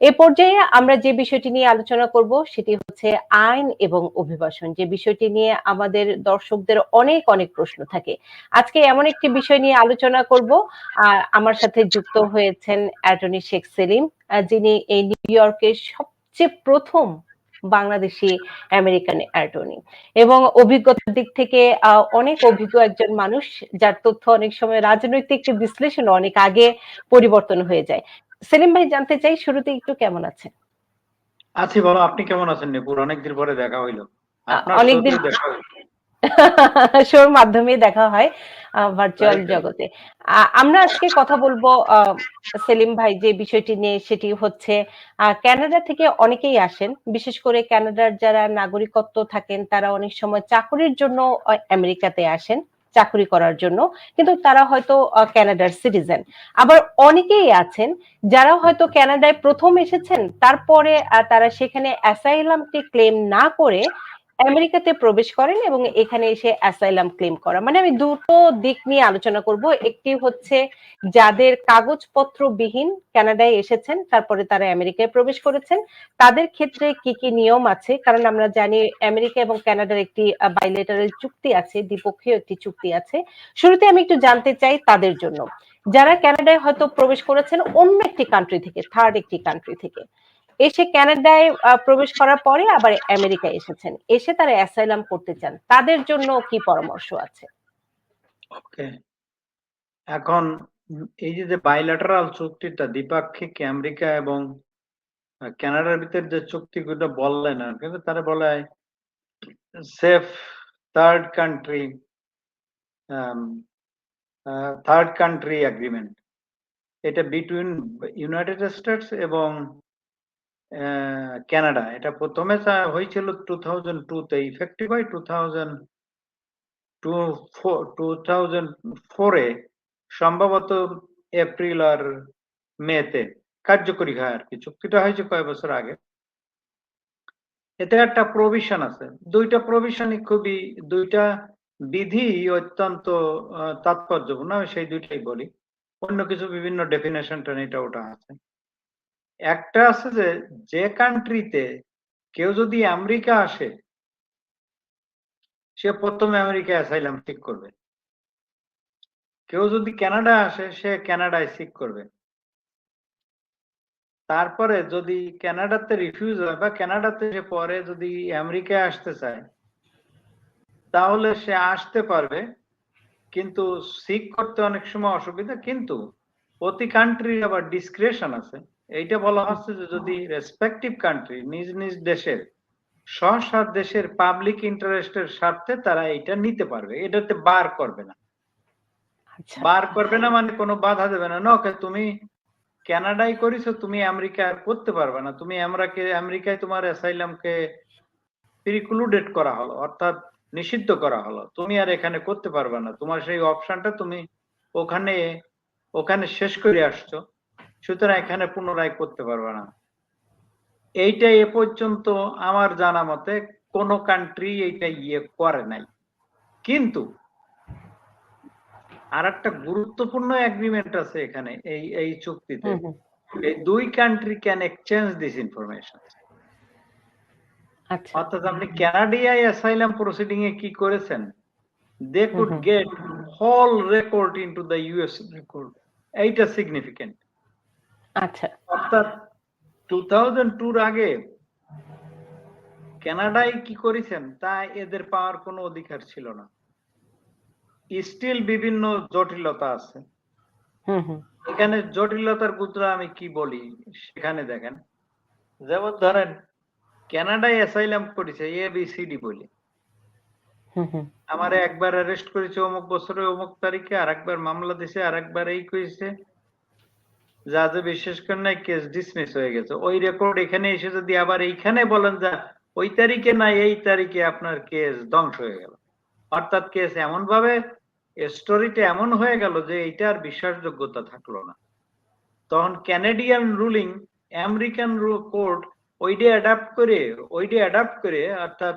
এ পর্যায়ে আমরা যে বিষয়টি নিয়ে আলোচনা করব সেটি হচ্ছে আইন এবং অভিবাসন। যে বিষয়টি নিয়ে আমাদের দর্শকদের অনেক অনেক প্রশ্ন থাকে। আজকে এমন একটি বিষয় নিয়ে আলোচনা করব। আর আমার সাথে যুক্ত হয়েছেন অ্যাটর্নি শেখ সেলিম যিনি এই নিউ ইয়র্কের সবচেয়ে প্রথম বাংলাদেশি আমেরিকান অ্যাটর্নি। এবং অভিজ্ঞতার দিক থেকে অনেক অভিজ্ঞ একজন মানুষ, যার তথ্য অনেক সময় রাজনৈতিক বিশ্লেষণ অনেক আগে পরিবর্তন হয়ে যায়। সেলিম ভাই জানতে চাই শুরুতে একটু কেমন আছেন? আছি বলো আপনি কেমন আছেন নিপুর অনেকদিন পরে দেখা হইল। অনেকদিন-। শোর মাধ্যমে দেখা হয় ভার্চুয়াল জগতে। আমরা আজকে কথা বলব আহ, সেলিম ভাই যে বিষয়টি নিয়ে সেটি হচ্ছে আহ, কানাডা থেকে অনেকেই আসেন। বিশেষ করে কানাডার যারা নাগরিকত্ব থাকেন তারা অনেক সময় চাকরির জন্য আমেরিকাতে আসেন। চাকরি করার জন্য। কিন্তু তারা হয়তো ক্যানাডার সিটিজেন আবার অনেকেই আছেন যারা হয়তো ক্যানাডায় প্রথম এসেছেন, তারপরে তারা সেখানে অ্যাসাইলামটি ক্লেম না করে আমেরিকাতে প্রবেশ করেন এবং এখানে এসে অ্যাসাইলাম ক্লেম করা। মানে আমি দুটো দিক নিয়ে আলোচনা করব। একটি হচ্ছে যাদের কাগজপত্র বিহীন কানাডায় এসেছেন, তারপরে তারা আমেরিকায় প্রবেশ করেছেন। তাদের ক্ষেত্রে কি কি নিয়ম আছে? কারণ আমরা জানি আমেরিকা এবং কানাডার একটি বাইলেটারাল চুক্তি আছে, দ্বিপক্ষীয় একটি চুক্তি আছে। শুরুতে আমি একটু জানতে চাই তাদের জন্য। যারা কানাডায় হয়তো প্রবেশ করেছেন অন্য একটি কান্ট্রি থেকে থার্ড একটি কান্ট্রি থেকে। এসে কানাডায় আহ, প্রবেশ করার পরে আবার আমেরিকায় এসেছেন। এসে তারা অ্যাসাইলাম করতে চান। তাদের জন্য কি পরামর্শ আছে? ওকে। এখন এই যে বাইল্যাটারাল চুক্তিটা দ্বিপাক্ষিক আমেরিকা এবং কানাডার ভিতর যে চুক্তিগুলো বললেন আর কিন্তু তারা বলে safe third country third country agreement এটা বিটুইন ইউনাইটেড স্টেটস এবং কানাডা এটা প্রথমে হয়েছিল টু থাউজেন্ড টুতে ইফেক্টিভ হয় two thousand two two thousand ফোরে সম্ভবত এপ্রিল আর মেতে কার্যকরী হয় আর কি। চুক্তিটা হয়েছে কয়েক বছর আগে। এতে একটা প্রভিশন আছে। দুইটা প্রভিশনই খুবই, দুইটা বিধি অত্যন্ত তাৎপর্যপূর্ণ। আমি সেই দুইটাই বলি। অন্য কিছু বিভিন্ন ডেফিনেশন এটা ওটা আছে। একটা আছে যে যে কান্ট্রিতে কেউ যদি আমেরিকা আসে, সে প্রথমে আমেরিকা অ্যাসাইলাম ঠিক করবে। কেউ যদি কানাডা আসে, সে কানাডায় সিক করবে। তারপরে যদি কানাডাতে রিফিউজ হয় বা কানাডাতে সে পরে যদি আমেরিকায় আসতে চায়, তাহলে সে আসতে পারবে, কিন্তু সিক করতে অনেক সময় অসুবিধা। কিন্তু প্রতি কান্ট্রির আবার ডিসক্রিপশন আছে। এইটা বলা হচ্ছে যে যদি রেসপেক্টিভ কান্ট্রি নিজ নিজ দেশের স্ব দেশের পাবলিক ইন্টারেস্টের স্বার্থে তারা এটা নিতে পারবে। এটাতে বার করবে না। আচ্ছা। বার করবে না মানে কোনো বাধা দেবে না। না ওকে তুমি কানাডায় করিছো তুমি আমেরিকা আর করতে পারবে না। তুমি আমরাকে আমেরিকায় তোমার অ্যাসাইলামকে প্রিক্লুডেড করা হলো অর্থাৎ নিষিদ্ধ করা হলো। তুমি আর এখানে করতে পারবে না। তোমার সেই অপশনটা তুমি ওখানে ওখানে শেষ করে আসছো। সুতরাং এখানে পুনরায় করতে পারবে না। এইটা এ পর্যন্ত আমার জানা মতে কোনো কান্ট্রি এইটা ইয়ে করে নাই। কিন্তু আর একটা গুরুত্বপূর্ণ এগ্রিমেন্ট আছে এখানে এই এই চুক্তিতে। এই দুই country can exchange this information অর্থাৎ আপনি কানাডিয়ায় অ্যাসাইলাম প্রসিডিং এ কি করেছেন? They could get whole record into the US record এইটা সিগনিফিকেন্ট আচ্ছা। অর্থাৎ টু থাউজেন্ড টুর আগে কানাডায় কি করেছেন? তা এদের পাওয়ার কোনো অধিকার ছিল না। স্টিল বিভিন্ন জটিলতা আছে। এখানে জটিলতার গুতরা আমি কি বলি সেখানে দেখেন। যেমন ধরেন কানাডায় অ্যাসাইলাম করেছে এ বি সি ডি বলি। আমার একবার অ্যারেস্ট করেছে অমুক বছরে অমুক তারিখে আর একবার মামলা দিছে আর একবার এই করেছে। যা যে বিশেষ করে নাই কেস ডিসমিস হয়ে গেছে। ওই রেকর্ড এখানে এসে যদি আবার এইখানে বলেন যা, ওই তারিখে না, এই তারিখে আপনার কেস ধ্বংস হয়ে গেল। অর্থাৎ কেস এমন ভাবে স্টোরিটা এমন হয়ে গেল যে এইটার বিশ্বাসযোগ্যতা থাকল না। তখন ক্যানাডিয়ান রুলিং আমেরিকান কোর্ট ওইটা অ্যাডাপ্ট করে ওইটা অ্যাডাপ্ট করে, অর্থাৎ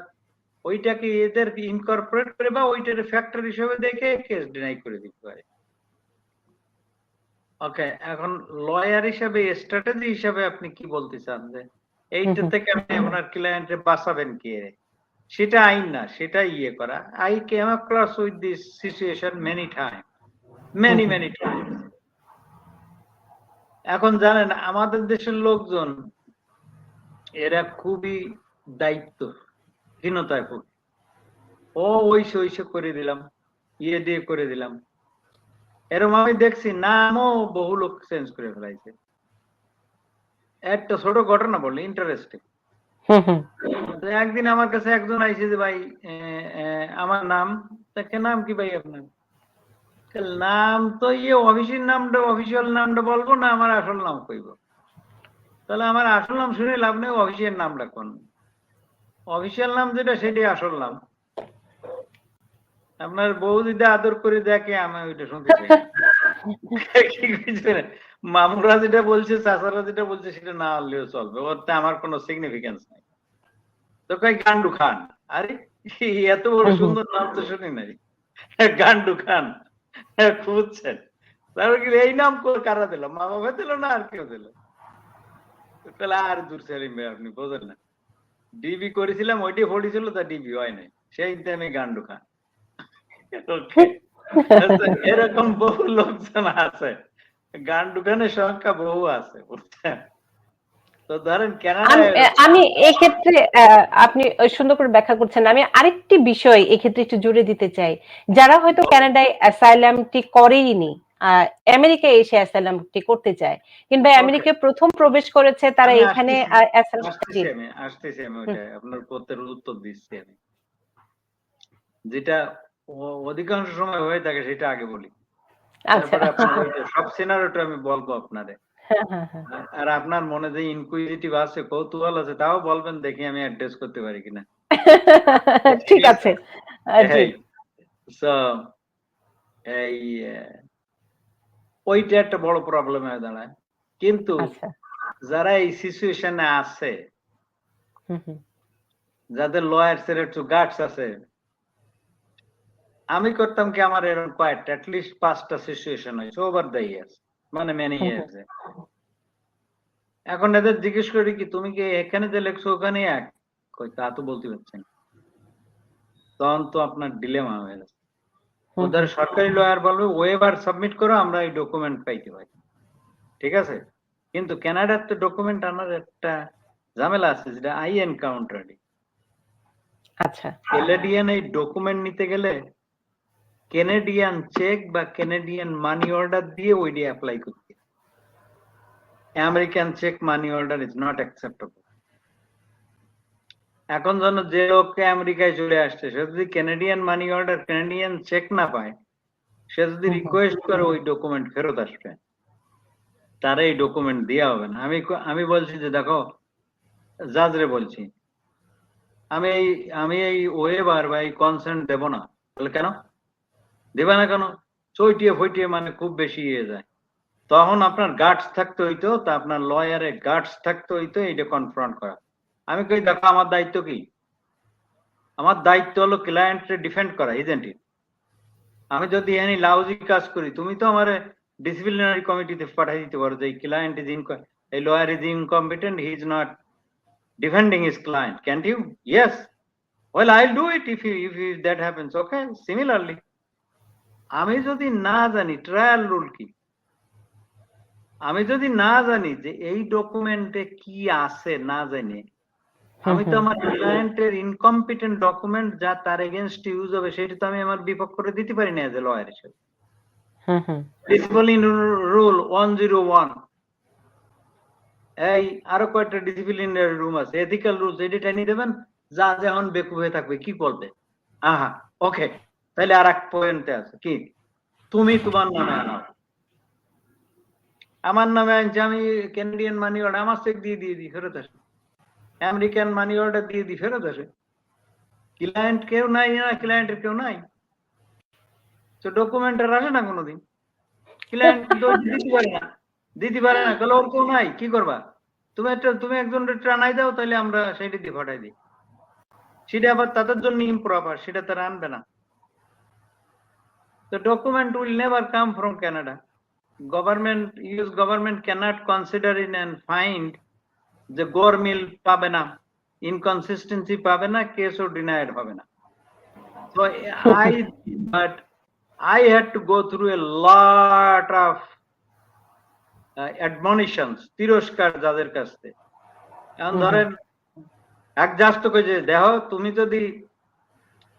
ওইটাকে এদের ইনকর্পোরেট করে বা ওইটার ফ্যাক্টর হিসেবে দেখে কেস ডিনাই করে দিতে পারে। ওকে এখন লয়ার হিসাবে স্ট্র্যাটেজি হিসাবে আপনি কি বলতে চান যে এইটা। থেকে আপনি আপনার ক্লায়েন্টে বাঁচাবেন কি সেটা আইন না সেটা ইয়ে করা। I came across with this situation many time many many time এখন জানেন আমাদের দেশের লোকজন এরা খুবই দায়িত্ব হীনতায় ভোগে ও ওইসে ওইসে করে দিলাম ইয়ে দিয়ে করে দিলাম। এরকম আমি দেখছি নামও বহু লোক চেঞ্জ করে ফেলাইছে। একটা ছোট ঘটনা বললে ইন্টারেস্টিং একদিন আমার কাছে একজন আইছে যে ভাই আমার নাম তাকে নাম কি ভাই আপনার? নাম তো ইয়ে অফিসের নামটা অফিসিয়াল নামটা বলব না আমার আসল নাম কইব। তাহলে আমার আসল নাম শুনে লাভ নেই অফিসের নামটা কোন? অফিসিয়াল নাম যেটা সেটাই আসল নাম। আপনার বউ যদি আদর করে দেখে, আমি ওইটা শুনতে চাই? মামুরা যেটা বলছে, চাচারা যেটা বলছে, সেটা না হলেও চলবে। ওতে আমার কোনো সিগনিফিকেন্স নাই। তো কই গান্ডু খান। আরে, এত বড়। সুন্দর নাম তো শুনি নাই। গান্ডু খান। বুঝছেন তারপর এই নাম কারা দিল? মা বাবা দিল না আর কেউ দিল? তাহলে আর দূর সেলিম ভাই আপনি, বোঝেন না। ডিবি করেছিলাম ওইটি ফোড়িছিল তা ডিবি হয় নাই। সেই টাইমে গান্ডু খান। এরকম বহু লোকজন আছে। গান দোকানের সংখ্যা বহু আছে বুঝছেন? আমি এক্ষেত্রে আপনি সুন্দর করে ব্যাখ্যা করছেন। আমি আরেকটি বিষয় এক্ষেত্রে একটু জুড়ে দিতে চাই। যারা হয়তো কানাডায় অ্যাসাইলামটি করেইনি আমেরিকায় এসে অ্যাসাইলামটি করতে চায় কিংবা আমেরিকায় প্রথম প্রবেশ করেছে তারা এখানে আসতেছি, আমি আপনার উত্তর দিচ্ছি আমি। যেটা অধিকাংশ সময় হয়ে থাকে সেটা আগে বলি। আচ্ছা। সব সিনারিওটা আমি বলব আপনারে হ্যাঁ, হ্যাঁ, হ্যাঁ। আর আপনার মনে যে ইনকুইজিটিভ আছে কৌতূহল আছে তাও বলবেন দেখি আমি অ্যাড্রেস করতে পারি কিনা। ঠিক আছে। এই, ওইটা একটা বড় প্রবলেম হয়ে দাঁড়ায়। কিন্তু আচ্ছা। যারা এই সিচুয়েশনে আছে। যাদের লয়ার্স এর একটু গার্ডস আছে আমি করতাম কি আমার এরকম কয়েকটা অ্যাটলিস্ট পাঁচটা সিচুয়েশন হয়েছে ওভার দ্য ইয়ার্স মানে মেনি। ইয়ার্স এখন এদের জিজ্ঞেস করি কি তুমি কি এখানে যে লেখছো ওখানে এক? কই তা তো বলতে পারছেন না। তখন তো আপনার ডিলেমা হয়ে যাচ্ছে ওদের সরকারি লয়ার বলবে ওয়েবার সাবমিট করো আমরা এই ডকুমেন্ট পাইতে পারি। ঠিক আছে? কিন্তু কানাডার তো ডকুমেন্ট আনার একটা ঝামেলা আছে যেটা আই এনকাউন্টারি আচ্ছা। কেনেডিয়ান এই ডকুমেন্ট নিতে গেলে কেনেডিয়ান চেক বা কেনেডিয়ান মানি অর্ডার দিয়ে ওইটি অ্যাপ্লাই করতে। American cheque money order is not acceptable এখন যেন যে লোককে আমেরিকায় চলে আসছে সে যদি Canadian money order Canadian cheque না পায় সে যদি। রিকোয়েস্ট করে ওই ডকুমেন্ট ফেরত আসবে তারা এই ডকুমেন্ট দেওয়া হবে না। আমি আমি বলছি যে দেখো জাজরে বলছি আমি এই আমি এই ওয়েবার বা এই কনসেন্ট দেব না। বলে কেন? দেবে না কেন চইটিয়ে ফইটিয়ে মানে খুব বেশি ইয়ে যায় তখন আপনার গার্ডস থাকতে হইতো তা আপনার লয়ারে গার্ডস থাকতে হইতো এইটা কনফ্রন্ট করা আমি কই দেখো আমার দায়িত্ব কি আমার দায়িত্ব হলো ক্লায়েন্টকে ডিফেন্ড করা ইজেন্ট ইট আমি যদি এনি লাউজি কাজ করি তুমি তো আমার ডিসিপ্লিনারি কমিটিতে পাঠাই দিতে পারো যে এই ক্লায়েন্ট ইজ ইন এই lawyer is incompetent he is not defending his client. Can't you? Yes. Well, I'll do it if you, if you, that happens. Okay. আমি যদি না জানি ট্রায়াল রুল কি? আমি যদি না জানি যে এই ডকুমেন্টে কি আছে না জানি আমি তো আমার ক্লায়েন্টের ইনকম্পিটেন্ট ডকুমেন্ট যা তার এগেনস্ট ইউজ হবে সেটা তো আমি আমার বিপক্ষ করে দিতে পারি না এজ এ লয়ার হিসেবে হুম, হুম। Discipline rule one zero one এই আরও কয়েকটা ডিসিপ্লিনারি রুম আছে এথিক্যাল রুলস এটি টেনে দেবেন যা যখন বেকু হয়ে থাকবে কি করবে আহা ওকে তাহলে আর এক পয়েন্টে আছে। কি? তুমি তোমার নামে আনাও। আমার নামে আনছি, আমি ক্যানাডিয়ান মানি অর্ডার আমার চেক দিয়ে দিয়ে দিই, ফেরত আসে। আমেরিকান মানি অর্ডার দিয়ে দিই, ফেরত আসে। ক্লায়েন্ট কেউ নাই, না ক্লায়েন্টের কেউ নাই। তো ডকুমেন্টের আসে না কোনোদিন। ক্লায়েন্ট দিতে পারে না। দিতে পারে না তাহলে ওর কেউ নাই, কি করবা? তুমি একটা, তুমি একজন ট্রানাই দাও, তাহলে আমরা সেইটা দিয়ে ফাটাই দিই। সেটা আবার তাদের জন্য ইম্প্রপার সেটা তারা আনবে না। তো document will never come from Canada government US government cannot consider in and find যে গোর মিল পাবে না ইনকনসিস্টেন্সি পাবে না কেসও ডিনাইড হবে না So I, but I had to go through a lot of uh, admonitions, তিরস্কার যাদের কাছ এখন। ধরেন এক জাস্ত যে দেখো তুমি যদি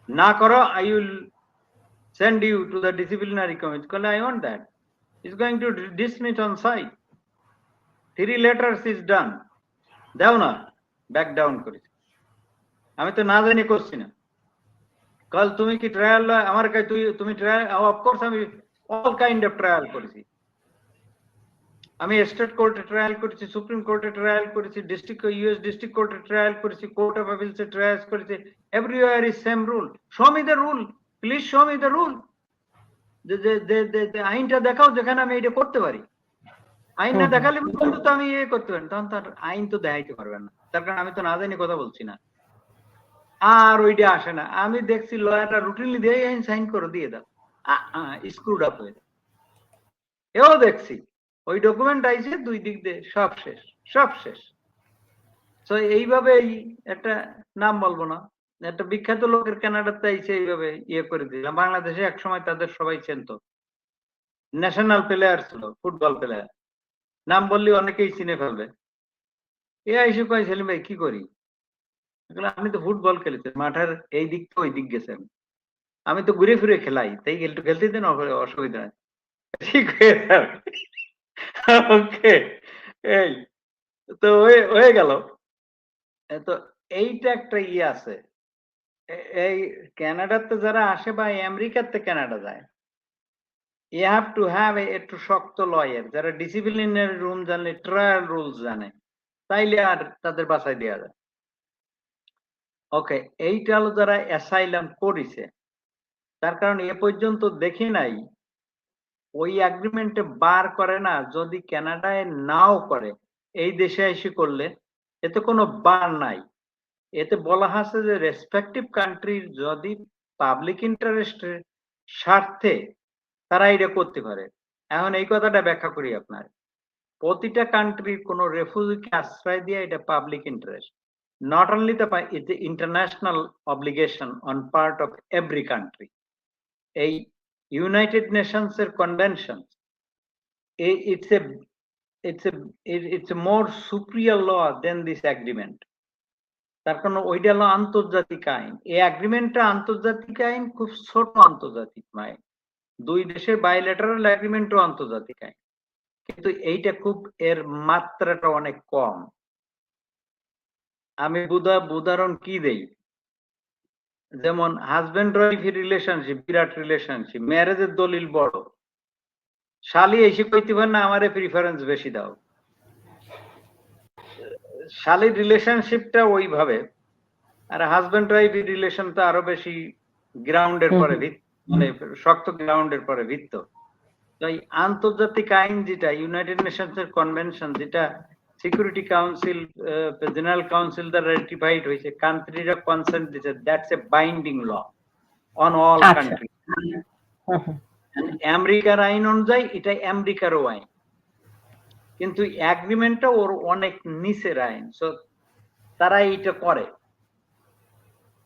না করো I will send you to the disciplinary committee কলে I want that is going to dismiss on sight three letters is done দেও না ব্যাক ডাউন আমি তো না জানি করছি না। কাল তুমি কি ট্রায়াল আমার কাছে তুই, তুমি ট্রায়াল অফকোর্স আমি অল কাইন্ড অফ ট্রায়াল করেছি। আমি স্টেট কোর্টে ট্রায়াল করেছি সুপ্রিম কোর্টে ট্রায়াল করেছি ডিস্ট্রিক্ট ইউএস ডিস্ট্রিক্ট কোর্টে ট্রায়াল করেছি কোর্ট অফ অ্যাপিলসে ট্রায়াল করেছি। Everywhere is same rule show me the rule please show me the rule আইনটা দেখাও যেখানে আমি এটা করতে পারি। আইন না দেখালে পর্যন্ত তো আমি ইয়ে করতে পারি তখন তার আইন তো দেখাইতে পারবেন না। তার কারণ আমি তো না জানি কথা বলছি না। আর ওইটা আসে না। আমি দেখছি লয়াররা রুটিনলি দিয়ে আইন সাইন করে দিয়ে দাও। স্ক্রুড আপ হয়ে এও দেখছি। ওই ডকুমেন্ট আইছে দুই দিক দিয়ে সব শেষ। সব শেষ। তো এইভাবেই একটা নাম বলব না। একটা বিখ্যাত লোকের কানাডাতে আইছে এইভাবে ইয়ে করে দিলাম। বাংলাদেশে এক সময় তাদের সবাই চেনতো। ন্যাশনাল প্লেয়ার ছিল, ফুটবল প্লেয়ার। নাম বললে অনেকেই চিনে ফেলবে। এ আইসে কয়, সেলিম ভাই, কি করি? আপনি তো ফুটবল খেলেছেন মাঠের এই দিক থেকে ওই দিক গেছেন আমি তো ঘুরে ফিরে খেলাই, তাই একটু খেলতে দিন অসুবিধা ঠিক হয়ে ওকে, এই, তো হয়ে গেল। তো এইটা একটা ইয়ে আছে। এই কানাডাতে যারা আসে বা আমেরিকাতে কানাডা যায় ইউ হ্যাভ টু হ্যাভ একটু শক্ত লয়ার, যারা ডিসিপ্লিনারি রুম জানে, ট্রায়াল রুলস জানে, তাইলে আর তাদের বাসায় দেওয়া যায়। ওকে, এইটা হলো যারা অ্যাসাইলাম করেছে, তার কারণ এ পর্যন্ত দেখি নাই, ওই এগ্রিমেন্টে বার করে না, যদি কানাডায় নাও করে, এই দেশে এসে করলে, এতে কোনো বার নাই। এতে বলা আছে যে রেসপেক্টিভ কান্ট্রির যদি পাবলিক ইন্টারেস্টের স্বার্থে তারা এটা করতে পারে। এখন এই কথাটা ব্যাখ্যা করি আপনার। প্রতিটা কান্ট্রির কোন রেফিউজিকে আশ্রয় দিয়ে এটা public interest not only the it's international obligation on part of every country এই ইউনাইটেড নেশনস এর convention A it's a it's a more superior law than this agreement তার কারণ ওইটা হলো আন্তর্জাতিক আইন। এই এগ্রিমেন্টটা আন্তর্জাতিক আইন, খুব ছোট আন্তর্জাতিক আইন। দুই দেশের বাইলেটারাল এগ্রিমেন্টও আন্তর্জাতিক আইন। কিন্তু এইটা খুব এর মাত্রাটা অনেক কম। আমি উদাহরণ কি দেই? যেমন হাজবেন্ড ওয়াইফ রিলেশনশিপ বিরাট রিলেশনশিপ ম্যারেজের দলিল বড়। শালি এসে কইতে না, আমারে প্রিফারেন্স বেশি দাও। শালির রিলেশনশিপটা ওইভাবে। আর হাজবেন্ড ওয়াইফ রিলেশনটা আরও বেশি গ্রাউন্ডের পরে মানে শক্ত গ্রাউন্ডের পরে ভিত্ত। তো এই আন্তর্জাতিক আইন যেটা ইউনাইটেড নেশনস এর কনভেনশন যেটা সিকিউরিটি কাউন্সিল জেনারেল কাউন্সিল দ্বারা রেটিফাইড হয়েছে কান্ট্রিরা কনসেন্ট দিচ্ছে that's a binding law on all. Country. আমেরিকার আইন অনুযায়ী এটা আমেরিকারও আইন। কিন্তু এগ্রিমেন্টটা ওর অনেক নিচের আইন। সো তারা এইটা করে।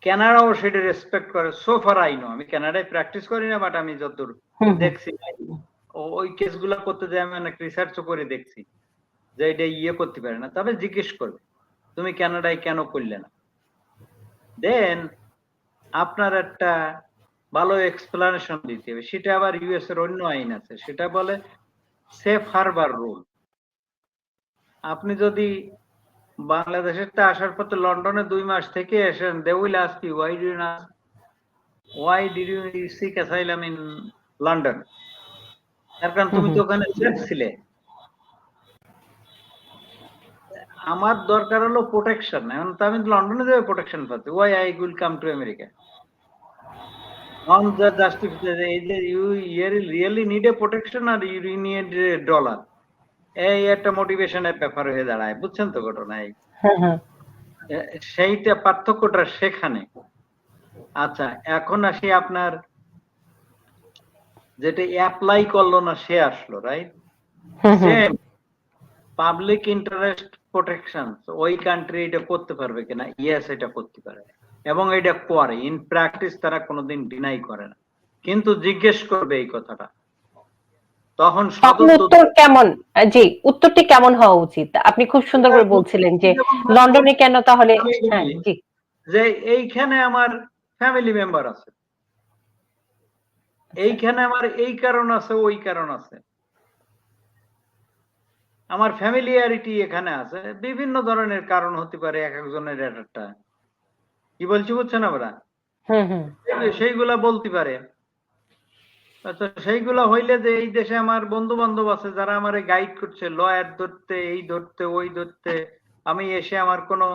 কানাডাও সেটা রেসপেক্ট করে। সোফার আইনও আমি কানাডায় প্র্যাকটিস করি না বাট আমি যতদূর। দেখছি ওই কেসগুলো করতে যাই আমি অনেক রিসার্চও করে দেখছি যে এটা ইয়ে করতে পারে না। তবে জিজ্ঞেস করবে তুমি কানাডায় কেন করলে না? দেন আপনার একটা ভালো এক্সপ্লানেশন দিতে হবে। সেটা আবার ইউএস এর অন্য আইন আছে। সেটা বলে সেফ হারবার রুল আপনি যদি বাংলাদেশের তে আসার পর তো লন্ডনে দুই মাস থেকে এসেন they will ask you why do না why did you seek asylum in London কারণ তুমি তো ওখানে সেফ ছিলে। আমার দরকার হলো প্রোটেকশন এখন তো আমি লন্ডনে যাবে প্রোটেকশন পাচ্ছি। Why I will come to America on the justification এই যে you are really need a protection R you need dollar এই একটা মোটিভেশনের ব্যাপার হয়ে দাঁড়ায় বুঝছেন তো ঘটনা এই? হুম হুম। এ- সেইটা পার্থক্যটা সেখানে। আচ্ছা এখন আসি আপনার যেটা অ্যাপ্লাই করল না সে আসলো রাইট পাবলিক ইন্টারেস্ট প্রোটেকশন ওই কান্ট্রি এটা করতে পারবে কিনা? ইয়েস এটা করতে পারে। এবং এটা করে। ইন প্র্যাকটিস তারা কোনোদিন ডিনাই করে না। কিন্তু জিজ্ঞেস করবে এই কথাটা। তখন উত্তর কেমন? জি উত্তরটি কেমন হওয়া উচিত? আপনি খুব সুন্দর করে বলছিলেন যে লন্ডনে কেন তাহলে হ্যাঁ জি। যে এইখানে আমার ফ্যামিলি মেম্বার আছে। এইখানে আমার এই কারণ আছে ওই কারণ আছে। আমার ফ্যামিলিয়ারিটি এখানে আছে। বিভিন্ন ধরনের কারণ হতে পারে এক একজনের একটা। কি বলছি বুঝছেন আমরা সেইগুলা বলতে পারে। আচ্ছা সেইগুলা হইলে যে এই দেশে আমার বন্ধু বান্ধব আছে, যারা আমারে গাইড করছে লয়ার ধরতে, এই ধরতে, ওই ধরতে, আমি এসে আমার কোনো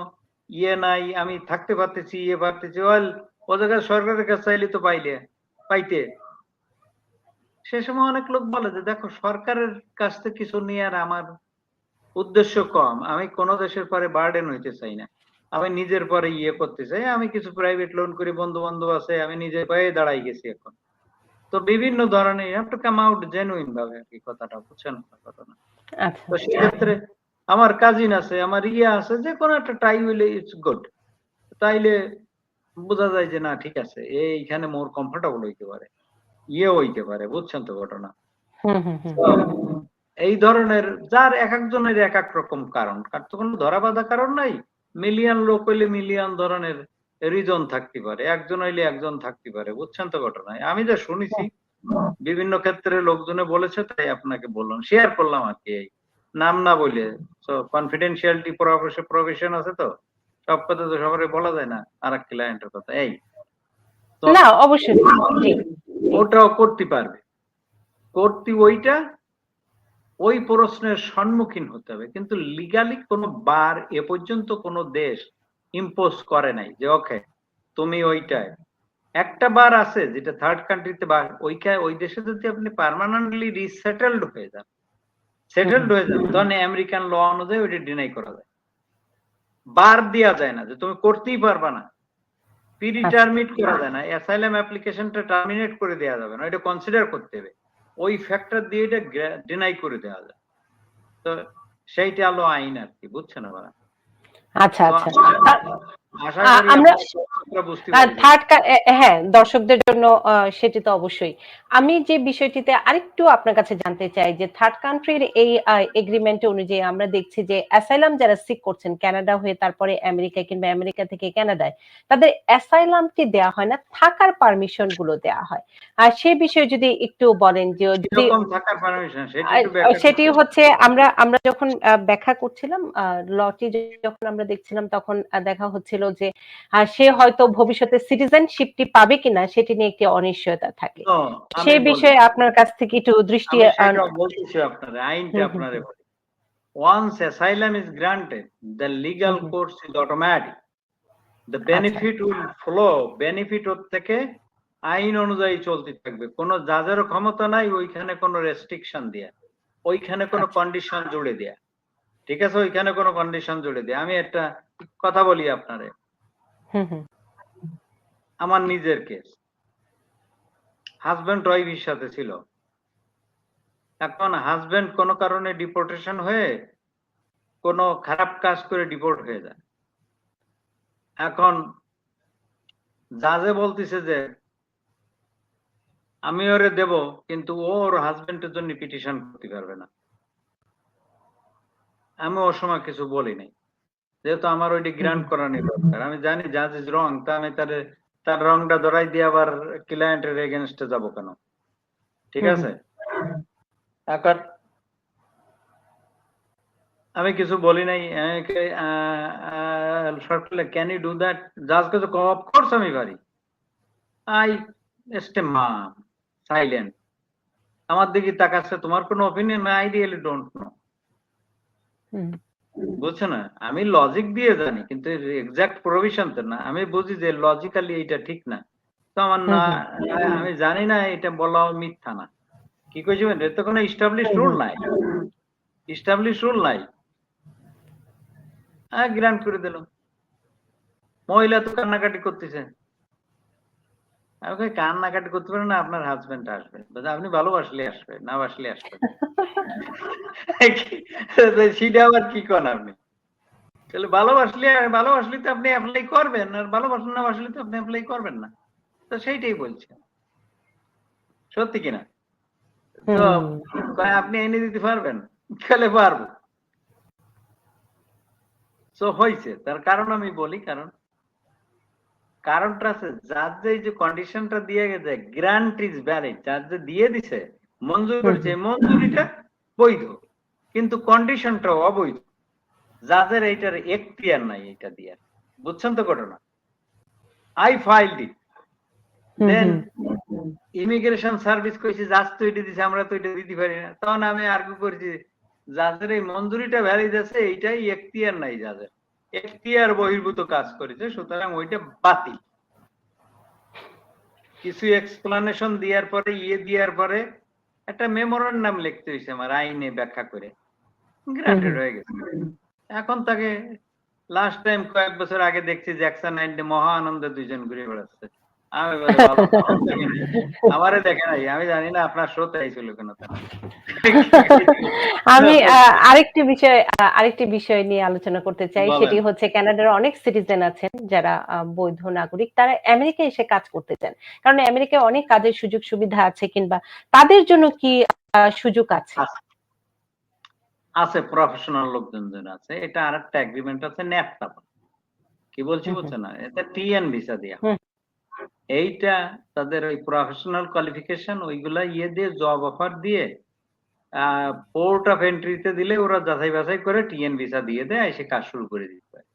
ইয়ে নাই, আমি থাকতে পারতেছি ইয়ে পারতেছি, ওয়েল, ও জায়গায় সরকারের কাছে চাইলে তো পাইলে, পাইতে। সে সময় অনেক লোক বলে যে, দেখো, সরকারের কাছ থেকে কিছু নিয়ে আর আমার উদ্দেশ্য কম, আমি কোন দেশের পরে বার্ডেন হইতে চাই না। আমি নিজের পরে ইয়ে করতে চাই, আমি কিছু প্রাইভেট লোন করি বন্ধু বান্ধব আছে, আমি নিজের পায়ে দাঁড়াই গেছি এখন। তো বিভিন্ন ধরনের have to come out genuine ভাবে আর কি কথাটা বুঝছেন কথাটা? আচ্ছা তো সেক্ষেত্রে আমার কাজিন আছে আমার ইয়ে আছে যে কোনো একটা ট্রাই হইলে ইটস গুড তাইলে বোঝা যায় যে না ঠিক আছে এইখানে মোর কমফোর্টেবল হইতে পারে। ইয়ে হইতে পারে বুঝছেন তো ঘটনা? হুম হুম হুম। এই ধরনের যার এক একজনের এক এক রকম কারণ কার তো কোনো ধরা বাঁধা কারণ নাই। মিলিয়ন লোক হইলে মিলিয়ন ধরনের রিজন থাকতে পারে একজন হইলে একজন থাকতে পারে বুঝছেন তো ঘটনায়? আমি যা শুনেছি বিভিন্ন ক্ষেত্রে লোকজনে বলেছে তাই আপনাকে বললাম শেয়ার করলাম আর কি। এই নাম না বলে কনফিডেন্সিয়ালিটি প্রফেশন আছে তো? সব কথা তো সবারই বলা যায় না আর এক ক্লায়েন্টের কথা এই। তো না অবশ্যই। ওটাও করতে পারবে। করতে ওইটা ওই প্রশ্নের সম্মুখীন হতে হবে। কিন্তু লিগালি কোনো বার এ পর্যন্ত কোনো দেশ ইম্পোজ করে নাই যে ওকে তুমি ওইটায় একটা বার আছে যেটা থার্ড কান্ট্রিতে বা ওইটা ওই দেশে যদি আপনি পার্মানেন্টলি রিসেটেলড হয়ে যান সেটেলড হয়ে যান তখন আমেরিকান ল অনুযায়ী ওইটা ডিনাই করা যায়। বার দেওয়া যায় না যে তুমি করতেই পারবা না। প্রিটার্মিট করা যায় না অ্যাসাইলাম অ্যাপ্লিকেশনটা টার্মিনেট করে দেওয়া যাবে না এটা কনসিডার করতে হবে। ওই ফ্যাক্টর দিয়ে এটা ডিনাই করে দেওয়া যায়। তো সেইটা হলো আইন আর কি বুঝছেন আবার আচ্ছা আচ্ছা। আশা আ- করি আমরা- থার্ড হ্যাঁ দর্শকদের জন্য সেটি তো অবশ্যই। আমি যে বিষয়টিতে আরেকটু আপনার কাছে জানতে চাই যে থার্ড কান্ট্রির এই এগ্রিমেন্ট অনুযায়ী আমরা দেখছি যে অ্যাসাইলাম যারা সিক করছেন কানাডা হয়ে তারপরে আমেরিকা কিংবা আমেরিকা থেকে কানাডায় তাদের অ্যাসাইলামটি দেওয়া হয় না থাকার পারমিশনগুলো দেওয়া হয়। আর সেই বিষয়ে যদি একটু বলেন যে যদি সেটা হচ্ছে আমরা আমরা যখন ব্যাখ্যা করছিলাম লটি যখন আমরা দেখছিলাম তখন দেখা হচ্ছিল যে আহ, সে হয়তো ভবিষ্যতে সিটিজেনশিপটি পাবে কিনা সেটি নিয়ে একটি অনিশ্চয়তা থাকে। সেই বিষয়ে আপনার কাছ থেকে একটু দৃষ্টি বলতেছি আপনারে আইনটা। আপনারে once asylum is granted the legal hmm. course is automatic. The benefit will flow. Benefit ওর থেকে আইন অনুযায়ী চলতে থাকবে। কোনো জাজেরও ক্ষমতা নাই ওইখানে কোনো রেস্ট্রিকশন দেয়া। ওইখানে কোনো আচ্ছা। কন্ডিশন জুড়ে দেয়া। ঠিক আছে ওইখানে কোনো কন্ডিশন জুড়ে দেয়া আমি একটা কথা বলি আপনারে। আমার নিজের কেস হাজবেন্ড ওয়াইফের সাথে ছিল। এখন হাজবেন্ড কোনো কারণে ডিপোর্টেশন হয়ে কোনো খারাপ কাজ করে ডিপোর্ট হয়ে যায়। এখন জাজে বলতেছে যে আমি ওরে দেব কিন্তু ও ওর হাজবেন্ডের জন্য পিটিশন করতে পারবে না। আমি ওর সময় কিছু বলি নাই। যেহেতু আমার ওইটি গ্রান্ট করানি দরকার। আমি জানি জাজ ইজ রং তা আমি তার তার রংটা ধরাই দিয়ে আবার ক্লায়েন্টের এগেনস্টে যাব কেন? ঠিক আছে? এখন আমি কিছু বলি নাই। ক্যান ইউ ডু দ্যাট জাজ কাছে অফকোর্স আমি পারি আই স্টে মা সাইলেন্ট আমার দিকে তাকাচ্ছে তোমার কোনো opinion I really don't know বুঝছ না? আমি লজিক দিয়ে জানি কিন্তু এক্সাক্ট প্রভিশন তো না। আমি বুঝি যে লজিক্যালি এটা ঠিক না। তো আমার না আমি জানি না এটা বলা মিথ্যা না। কি কইছি মানে তো কোনো ইস্টাবলিশ রুল নাই। ইস্টাবলিশ রুল নাই। হ্যাঁ গ্রান্ট করে দিল। মহিলা তো কান্নাকাটি করতেছে। আমি কই কান্নাকাটি করতে পারেন না আপনার হাজবেন্ড আসবে। আপনি ভালোবাসলে আসবে না বাসলে আসবে সেটা আবার কি করেন আপনি? তাহলে ভালোবাসলে ভালোবাসলে তো আপনি অ্যাপ্লাই করবেন আর ভালোবাসলে না বাসলে তো আপনি অ্যাপ্লাই করবেন না। তো সেইটাই বলছি। সত্যি কিনা? তো। আপনি এনে দিতে পারবেন? খেলে পারব। তো হয়েছে তার কারণ আমি বলি কারণ কারণটা আছে যার যে যে কন্ডিশনটা দিয়ে গেছে গ্রান্ট ইজ ভ্যালিড যার যে দিয়ে দিছে মঞ্জুর করেছে মঞ্জুরিটা বৈধ। কিন্তু কন্ডিশনটা অবৈধ। যাদের এইটার এখতিয়ার নাই এটা দিয়ে। বুঝছেন তো ঘটনা? I filed it hmm then immigration service কইছে যাস তো এটা দিছে আমরা তো এটা দিতে পারি না। তখন আমি আর্গু করছি যাদের এই মঞ্জুরিটা ভ্যালিড আছে এইটাই এখতিয়ার নাই যাদের। এখতিয়ার বহির্ভূত কাজ করেছে সুতরাং ওইটা বাতিল। কিছু এক্সপ্লানেশন দেওয়ার পরে ইয়ে দেওয়ার পরে একটা মেমোরান্ডাম লিখতে হয়েছে আমার আইনে ব্যাখ্যা করে। গ্রান্টেড হয়ে গেছে। এখন তাকে লাস্ট টাইম কয়েক বছর আগে দেখছি জ্যাকসন আইনে মহা আনন্দে দুইজন ঘুরে বেড়াচ্ছে। আমি আমারে দেখে নাই আমি জানি না আপনার শ্রোতা ছিল কেন। আমি আরেকটি বিষয় আরেকটি বিষয় নিয়ে আলোচনা করতে চাই সেটি হচ্ছে কানাডার অনেক সিটিজেন আছেন যারা বৈধ নাগরিক তারা আমেরিকায় এসে কাজ করতে চান। কারণ আমেরিকায় অনেক কাজের সুযোগ সুবিধা আছে কিংবা তাদের জন্য কি সুযোগ আছে? আছে প্রফেশনাল লোকজন জন আছে এটা আর একটা এগ্রিমেন্ট আছে ন্যাপটা কি বলছি হুম। না? এটা টিএন ভিসা দিয়া। এইটা তাদের ওই প্রফেশনাল কোয়ালিফিকেশন ওইগুলা ইয়ে দিয়ে জব অফার দিয়ে পোর্ট অফ এন্ট্রিতে দিলে ওরা যাচাই বাছাই করে টিএন ভিসা দিয়ে দেয় এসে কাজ শুরু করে দিতে পারে।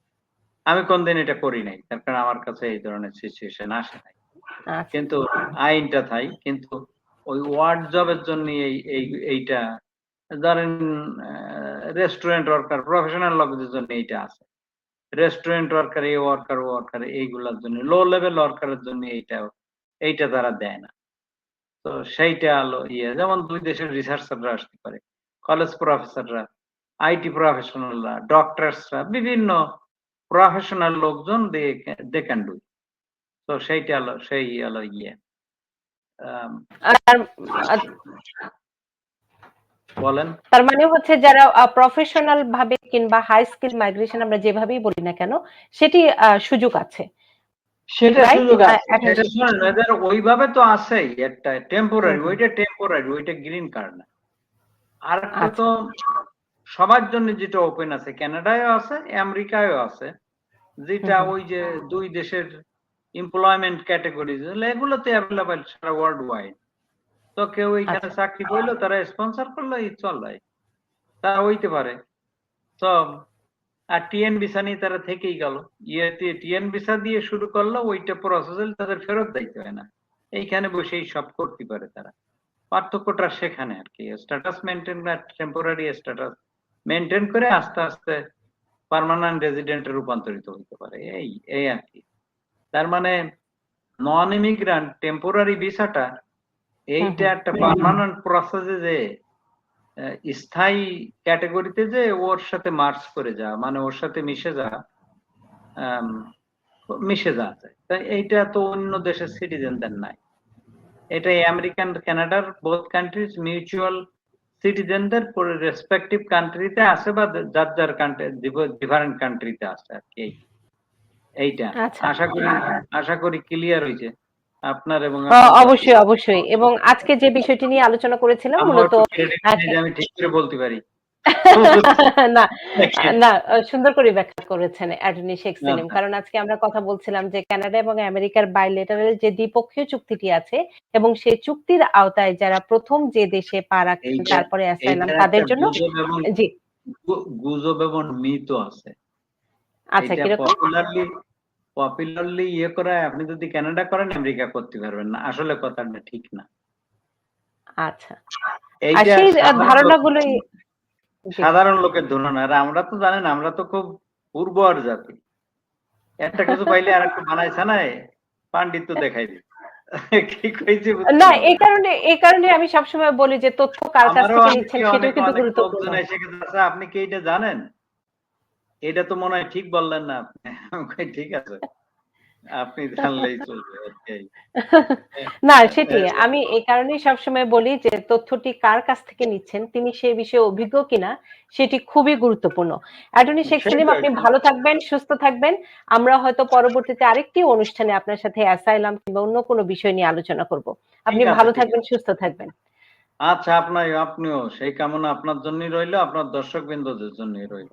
আমি কোনদিন এটা করি নাই তার কারণ আমার কাছে এই ধরনের সিচুয়েশন আসে নাই। আচ্ছা। কিন্তু আইনটা থাই কিন্তু ওই ওয়ার্ড জবের জন্য এই এই এইটা ধরেন রেস্টুরেন্ট ওয়ার্কার প্রফেশনাল লোকদের জন্য এইটা আছে। রেস্টুরেন্ট ওয়ার্কার এই ওয়ার্কার ওয়ার্কার এইগুলোর জন্য লো লেভেল ওয়ার্কারের জন্য এইটা এইটা তারা দেয় না। তো সেইটা হলো ইয়ে যেমন দুই দেশের রিসার্চাররা আসতে পারে কলেজ প্রফেসররা আইটি প্রফেশনালরা ডক্টরসরা বিভিন্ন প্রফেশনাল লোকজন দে ক্যান ডু তো সেইটা হলো সেই হলো ইয়ে। বলেন। তার মানে হচ্ছে যারা প্রফেশনাল ভাবে কিংবা হাই স্কিল মাইগ্রেশন আমরা যেভাবেই বলি না কেন সেটি সুযোগ আছে। সেটা সুযোগ আছে। শুনেন এদের ওইভাবে তো আছেই একটা টেম্পোরারি ওইটা টেম্পোরারি ওইটা গ্রিন কার্ড না। আর আচ্ছা। তো সবার জন্য যেটা ওপেন আছে কানাডায়ও আছে আমেরিকায়ও আছে যেটা। ওই যে দুই দেশের এমপ্লয়মেন্ট ক্যাটাগরি এগুলোতে অ্যাভেলেবেল সারা ওয়ার্ল্ড ওয়াইড তো কেউ এখানে আচ্ছা। চাকরি করল তারা স্পন্সর করল এই চল ভাই। তা হইতে পারে। তো আর টিএন ভিসা নিয়ে তারা থেকেই গেল। ইয়েতে টিএন ভিসা দিয়ে শুরু করল ওইটা প্রসেস তাদের ফেরত দিতে হয় না। এইখানে বসেই সব করতে পারে তারা। পার্থক্যটা সেখানে আর কি। স্ট্যাটাস মেনটেন না টেম্পোরারি স্ট্যাটাস মেনটেন করে আস্তে আস্তে পার্মানেন্ট রেজিডেন্টে রূপান্তরিত হতে পারে। এই এই আর কি। তার মানে নন ইমিগ্রান্ট টেম্পোরারি ভিসাটা এইটা একটা পার্মানেন্ট প্রসেসে যে স্থায়ী ক্যাটাগরিতে যে ওর সাথে মার্চ করে যাওয়া মানে ওর সাথে মিশে যা মিশে যাওয়া যায় তাই এইটা তো অন্য দেশের সিটিজেনদের নাই। এটা আমেরিকান কানাডার বোথ কান্ট্রিজ মিউচুয়াল সিটিজেনদের পরে রেসপেক্টিভ কান্ট্রিতে আছে বা যার যার কান্ট্রি ডিফারেন্ট কান্ট্রিতে আছে আর কি। এইটা। আচ্ছা। আশা করি আশা করি ক্লিয়ার হয়েছে। আপনার এবং অবশ্যই অবশ্যই। এবং আজকে যে বিষয়টি নিয়ে আলোচনা করেছিলাম মূলত একটু credit আচ্ছা। নেই যে আমি ঠিক করে বলতে পারি। না না সুন্দর করে ব্যাখ্যা করেছেন অ্যাটর্নি শেখ সেলিম। কারণ আজকে আমরা কথা বলছিলাম যে কানাডা এবং আমেরিকার বাইলেটারাল যে দ্বিপক্ষীয় চুক্তিটি আছে এবং সেই চুক্তির আওতায় যারা প্রথম যে দেশে পা রাখেন তারপরে অ্যাসাইলাম তাদের জন্য জি। গুজব এবং মিথ আছে। আচ্ছা কীরকম? পপুলারলি ইয়ে করে আপনি যদি কানাডা করেন আমেরিকা করতে পারবেন না। আসলে কথাটা ঠিক না। আচ্ছা। সেই সাধারণ ধারণাগুলোই সাধারণ লোকের ধারণা আর আমরা তো জানেন আমরা তো খুব উর্বর জাতি। একটা কিছু পাইলে আর একটু বানাই ছানায় পাণ্ডিত্য দেখাই দিই। কি কইছি না এই কারণে এই কারণে আমি সবসময় বলি যে তথ্য কার কাছ থেকে নিচ্ছেন সেটাও কিন্তু গুরুত্বপূর্ণ। "আচ্ছা, আপনি কি এটা জানেন? এটা তো মনে হয় ঠিক বললেন না আপনি। ঠিক আছে। আপনি জানলেই চলবে না সেটি আমি এই কারণেই সবসময় বলি যে তথ্যটি কার কাছ থেকে নিচ্ছেন তিনি বিষয়ে অভিজ্ঞ কিনা সেটি খুবই গুরুত্বপূর্ণ। অ্যাটর্নি শেখ সেলিম আপনি ভালো থাকবেন সুস্থ থাকবেন। আমরা হয়তো পরবর্তীতে আরেকটি অনুষ্ঠানে আপনার সাথে অ্যাসাইলাম কিংবা অন্য কোনো বিষয় নিয়ে আলোচনা করব। আপনি ভালো থাকবেন সুস্থ থাকবেন। আচ্ছা আপনার আপনিও। সেই কামনা আপনার জন্যই রইল আপনার দর্শক বিন্দুদের জন্যই রইল।